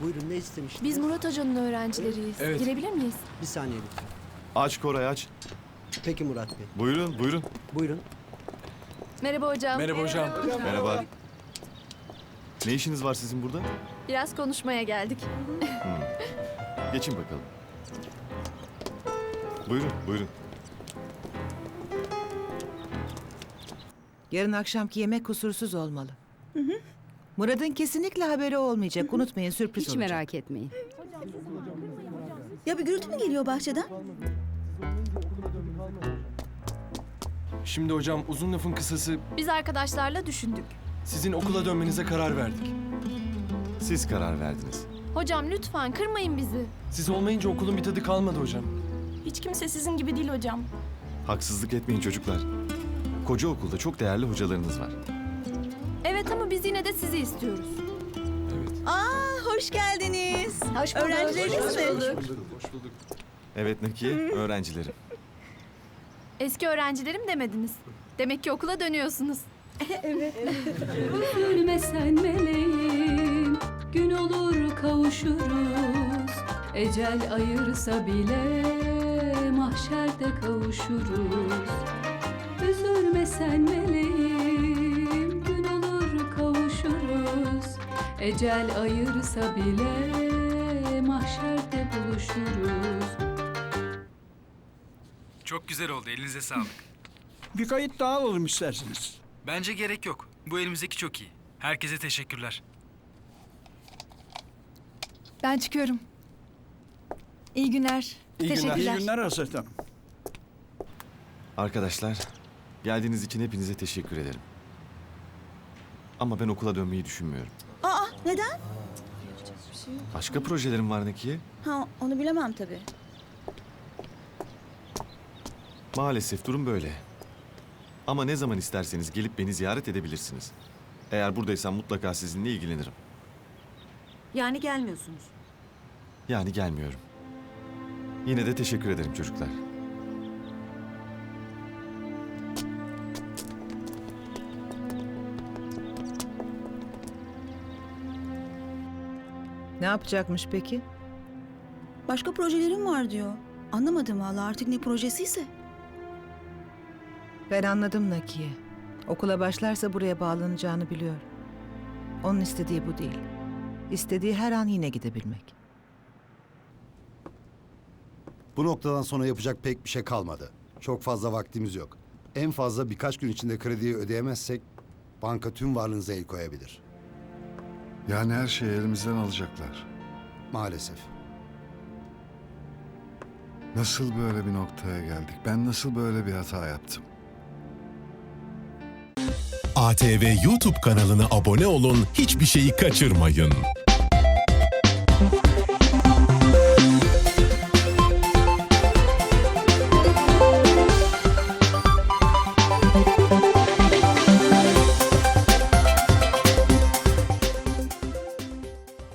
Buyurun ne istemiştiniz? Biz Murat Hoca'nın öğrencileriyiz. Evet. Girebilir miyiz? Bir saniye lütfen. Aç Koray aç. Peki Murat Bey. Buyurun buyurun. Buyurun. Merhaba hocam. Merhaba hocam. Merhaba. Ne işiniz var sizin burada? Biraz konuşmaya geldik. Geçin bakalım. Buyurun buyurun. Yarın akşamki yemek kusursuz olmalı. Murat'ın kesinlikle haberi olmayacak. Unutmayın sürpriz Hiç olacak. merak etmeyin. Ya bir gürültü mü geliyor bahçeden? Şimdi hocam uzun lafın kısası Biz arkadaşlarla düşündük. sizin okula dönmenize karar verdik. Siz karar verdiniz. Hocam lütfen kırmayın bizi. Siz olmayınca okulun bir tadı kalmadı hocam. Hiç kimse sizin gibi değil hocam. Haksızlık etmeyin çocuklar. Koca okulda çok değerli hocalarınız var. Evet ama biz yine de sizi istiyoruz. Aa hoş geldiniz. Hoş Öğrencileriniz mi? Evet Nakiye, öğrencilerim. Eski öğrencilerim demediniz. Demek ki okula dönüyorsunuz. Ölmesen meleğim, gün olur kavuşuruz. Ecel ayırsa bile mahşerde kavuşuruz. Üzülmesen meleğim, Ecel ayırsa bile mahşerde buluşuruz. Çok güzel oldu. Elinize sağlık. Bir kayıt daha alalım isterseniz. Bence gerek yok. Bu elimizdeki çok iyi. Herkese teşekkürler. Ben çıkıyorum. İyi günler. İyi günler. İyi günler Hasret Hanım. Arkadaşlar, geldiğiniz için hepinize teşekkür ederim. Ama ben okula dönmeyi düşünmüyorum. Neden? Başka projelerim var Nakiye. Ha onu bilemem tabii. Maalesef durum böyle. Ama ne zaman isterseniz gelip beni ziyaret edebilirsiniz. Eğer buradaysam mutlaka sizinle ilgilenirim. Yani gelmiyorsunuz. Yani gelmiyorum. Yine de teşekkür ederim çocuklar. Ne yapacakmış peki? Başka projelerim var diyor. Anlamadım valla artık ne projesiyse. Ben anladım Nakiye. Okula başlarsa buraya bağlanacağını biliyor. Onun istediği bu değil. İstediği her an yine gidebilmek. Bu noktadan sonra yapacak pek bir şey kalmadı. Çok fazla vaktimiz yok. En fazla birkaç gün içinde krediyi ödeyemezsek banka tüm varlığınıza el koyabilir. Yani her şeyi elimizden alacaklar. Maalesef. Nasıl böyle bir noktaya geldik? Ben nasıl böyle bir hata yaptım? ATV YouTube kanalına abone olun, hiçbir şeyi kaçırmayın.